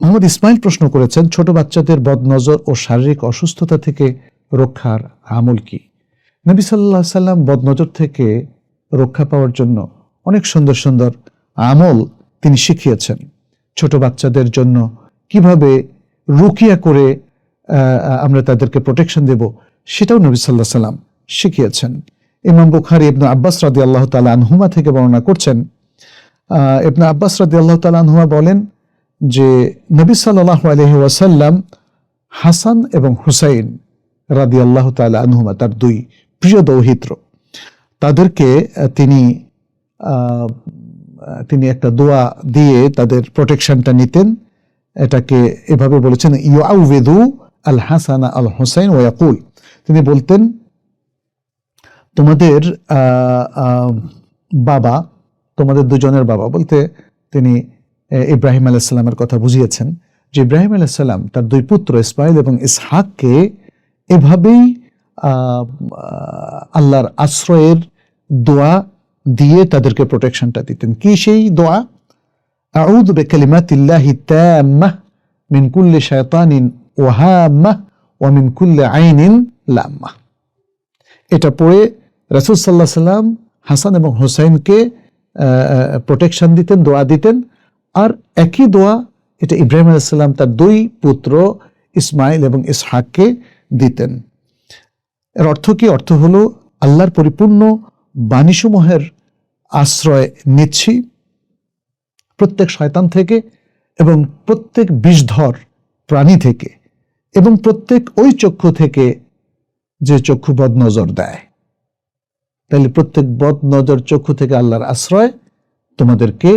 মোহাম্মদ ইসমাইল প্রশ্ন করেছেন, ছোট বাচ্চাদের বদনজর ও শারীরিক অসুস্থতা থেকে রক্ষার আমল কি? নবী সাল্লাহ সাল্লাম বদনজর থেকে রক্ষা পাওয়ার জন্য অনেক সুন্দর সুন্দর আমল তিনি শিখিয়েছেন। ছোট বাচ্চাদের জন্য কীভাবে রুকিয়া করে আমরা তাদেরকে প্রোটেকশন দেব সেটাও নবী সাল্লাহ সাল্লাম শিখিয়েছেন। ইমাম বুখারি ইবনু আব্বাস রাদি আল্লাহ তালা আনহুমা থেকে বর্ণনা করছেন ইবনু আব্বাস রাদি আল্লাহ তালা আনহুমা বলেন যে নবী সাল্লাহ আলহি ওয়াসাল্লাম হাসান এবং হুসাইন রাদি আল্লাহ তালা আনহুমা, তার দুই প্রিয় দৌহিত্র, তাদেরকে তিনি তিনি একটা দোয়া দিয়ে তাদের প্রোটেকশনটা নিতেন। এটাকে এভাবে বলেছেন ইয়াউবেদু আল হাসানা আল হোসাইন ওয়াকুল তিনি বলতেন, তোমাদের বাবা, তোমাদের দুজনের বাবা, বলতে তিনি ইব্রাহিম আলাইসাল্লামের কথা বুঝিয়েছেন যে ইব্রাহিম আলাইসাল্লাম তার দুই পুত্র ইসমাইল এবং ইসহাককে এভাবেই আল্লাহর আশ্রয়ের দোয়া দিয়ে তাদেরকে প্রোটেকশনটা দিতেন। কি সেই দোয়া? আউদ বেকালিমাতিল্লাহি তাম্মাহ মিন কুল্লি শায়তানিন ওয়াহাম্মাহ ওয়া মিন কুল্লি আইনিন লাম্মাহ। এটা পড়ে রাসূল সাল্লাহ সাল্লাম হাসান এবং হোসাইনকে প্রোটেকশন দিতেন, দোয়া দিতেন। আর একই দোয়া এটা ইব্রাহিম আলাইসাল্লাম তার দুই পুত্র ইসমাইল এবং ইসহাককে দিতেন। এর অর্থ কি? অর্থ হলো আল্লাহর পরিপূর্ণ বাণীসমূহের আশ্রয় নিচ্ছি। প্রত্যেক শয়তান থেকে এবং প্রত্যেক বিষধর প্রাণী থেকে এবং প্রত্যেক ওই চক্ষু থেকে যে চক্ষু বদ নজর দেয়। তাহলে প্রত্যেক বদ নজর চক্ষু থেকে আল্লাহর আশ্রয় তোমাদেরকে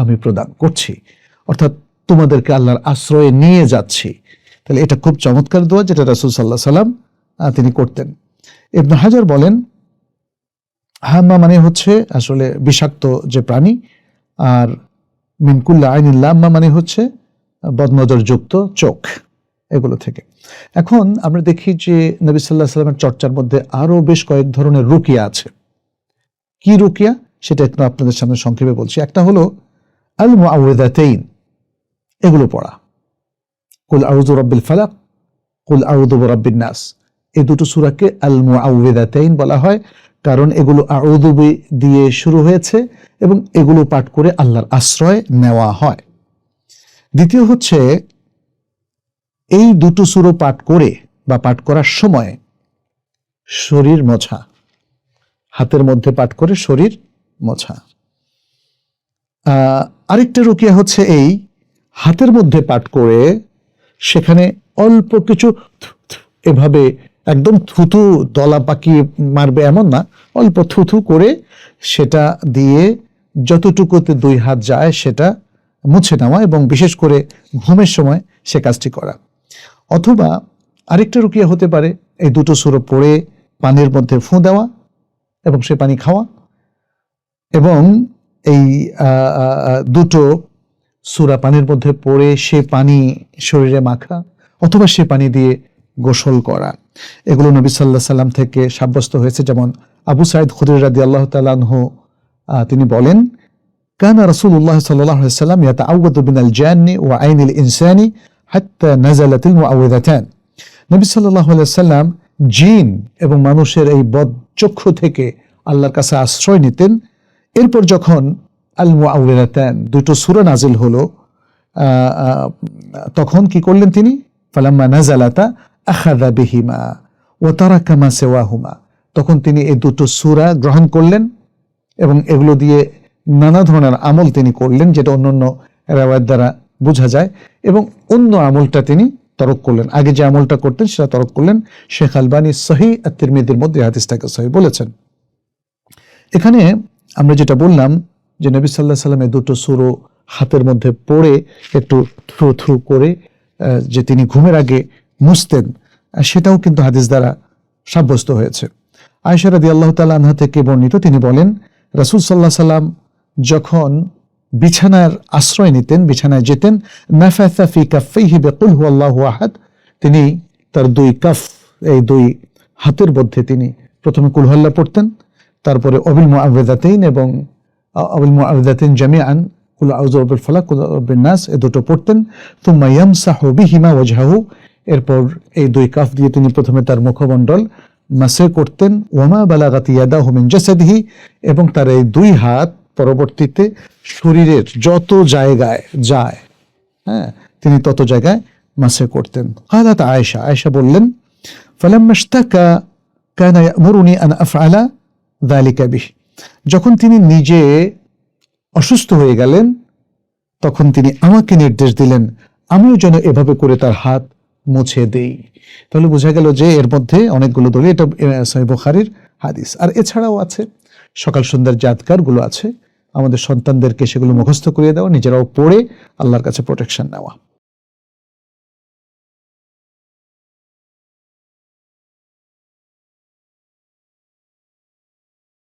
আমি প্রদান করছি। অর্থাৎ তোমাদেরকে আল্লাহর আশ্রয়ে নিয়ে যাচ্ছি। তাহলে এটা খুব চমৎকার দোয়া যেটা রাসুল সাল্লাহ সাল্লাম তিনি করতেন। ইবনে হাজার বলেন, হাম্মা মানে হচ্ছে আসলে বিষাক্ত যে প্রাণী, আর মিনকুল্লা আইনিল্লাম্মা মানে হচ্ছে বদনজর যুক্ত চোখ। এগুলো থেকে। এখন আমরা দেখি যে নবী সাল্লাহ সাল্লামের চর্চার মধ্যে আরও বেশ কয়েক ধরনের রুকিয়া আছে। কি রুকিয়া? সেটা একটু আপনাদের সামনে সংক্ষেপে বলছি। একটা হলো আল মুআউযাতাইন এগুলো পড়া। কুল আউযু রাব্বিল ফালাক কুল আউযু বিরাব্বিন নাস এই দুটো সূরাকে আল মুআউযাতাইন বলা হয় কারণ এগুলো আউযু দিয়ে শুরু হয়েছে এবং এগুলো পাঠ করে আল্লাহর আশ্রয় নেওয়া হয়। দ্বিতীয় হচ্ছে, এই দুটো সুরো পাঠ করে বা পাঠ করার সময় শরীর মোছা। হাতের মধ্যে পাঠ করে শরীর মোছা। আরেকটা রুকিয়া হচ্ছে এই হাতের মধ্যে পাঠ করে সেখানে অল্প কিছু এভাবে একদম থুথু দলা পাকিয়ে মারবে এমন না, অল্প থুথু করে সেটা দিয়ে যতটুকুতে দুই হাত যায় সেটা মুছে নেওয়া এবং বিশেষ করে ঘুমের সময় সে কাজটি করা। অথবা আরেকটা রুকিয়া হতে পারে, এই দুটো সুরো পড়ে পানির মধ্যে ফুঁ দেওয়া এবং সে পানি খাওয়া এবং এই দুটো সুরা পানির মধ্যে পড়ে সে পানি শরীরে মাখা অথবা সে পানি দিয়ে গোসল করা। এগুলো নবী সাল্লাহ সাল্লাম থেকে সাব্যস্ত হয়েছে। যেমন আবু সাইদ খুদির রাদি আল্লাহ তালাহ তিনি বলেন, কানা রাসুল্লাহ সাল্লাম ইয়াতা আউবাদ বিন আল জাননি ও আইনিল ইনসানি হাত্তা নাজালাতিল মুআউদাতান নবী সাল্লাহ সাল্লাম জিন এবং মানুষের এই বদচক্ষু থেকে আল্লাহর কাছে আশ্রয় নিতেন। এরপর যখন আল মুআউযাতান দুটো সূরা নাজিল হলো তখন কি করলেন তিনি? ফালাম্মা নাজালাতা আখাযা বিহিমা ওয়া তারাকা মা সিওয়াহুমা। তখন তিনি এই দুটো সূরা গ্রহণ করলেন এবং এগুলো দিয়ে নানা ধরনের আমল তিনি করলেন, যেটা অন্যান্য রেওয়ায়ত দ্বারা বোঝা যায়, এবং অন্য আমলটা তিনি তরক করলেন। আগে যে আমলটা করতেন সেটা তরক করলেন শেখ আলবানী সহি আর তিরমিদির মধ্যে হাদিসটাকে সহি বলেছেন। এখানে আমরা যেটা বললাম যে নবী সাল্লাহ সাল্লামের দুটো সুরো হাতের মধ্যে পড়ে একটু থ্রু থ্রু করে যে তিনি ঘুমের আগে মুছতেন সেটাও কিন্তু হাদিস দ্বারা সাব্যস্ত হয়েছে। আয়সা রাদি আল্লাহ তালা আনহা থেকে বর্ণিত তিনি বলেন, রাসূল সাল্লাহ সাল্লাম যখন বিছানার আশ্রয় নিতেন, বিছানায় যেতেন, নাফাসা ফি কাফাইহি বিকুল হুয়াল্লাহু আহাদ, তিনি তার দুই কাফ, এই দুই হাতের মধ্যে তিনি প্রথমে কুলহল্লা পড়তেন তারপরে অবিল মুআওয়াযাতাইন এবং আ- অবিল মুআওয়াযাতাইন জামিআন কুল আউযু বিল ফালাক কুল আউযু বিন নাস এ দুটো পড়তেন তুম্মা ইয়ামসাহু বিহিমা ওয়াজহাহু এরপর এই দুই কাফ দিয়ে তিনি প্রথমে তার মুখমণ্ডল মাসে করতেন ওয়ামা বালাগাত ইয়াদাহু মিন জাসাদিহি এবং তার এই দুই হাত পরবর্তীতে শরীরের যত জায়গায় যায় হ্যাঁ তিনি তত জায়গায় মাসে করতেন قالت আয়েশা আয়েশা বললেন فلما اشتكى كان يأمرني أن أفعل ভ্যালিকাবিহ যখন তিনি নিজে অসুস্থ হয়ে গেলেন, তখন তিনি আমাকে নির্দেশ দিলেন, আমিও যেন এভাবে করে তার হাত মুছে দেই। তাহলে বোঝা গেল যে এর মধ্যে অনেকগুলো দলি এটা বুখারির হাদিস। আর এছাড়াও আছে, সকাল সন্ধ্যার জাতকারগুলো আছে, আমাদের সন্তানদেরকে সেগুলো মুখস্থ করিয়ে দেওয়া, নিজেরাও পড়ে আল্লাহর কাছে প্রোটেকশন নেওয়া।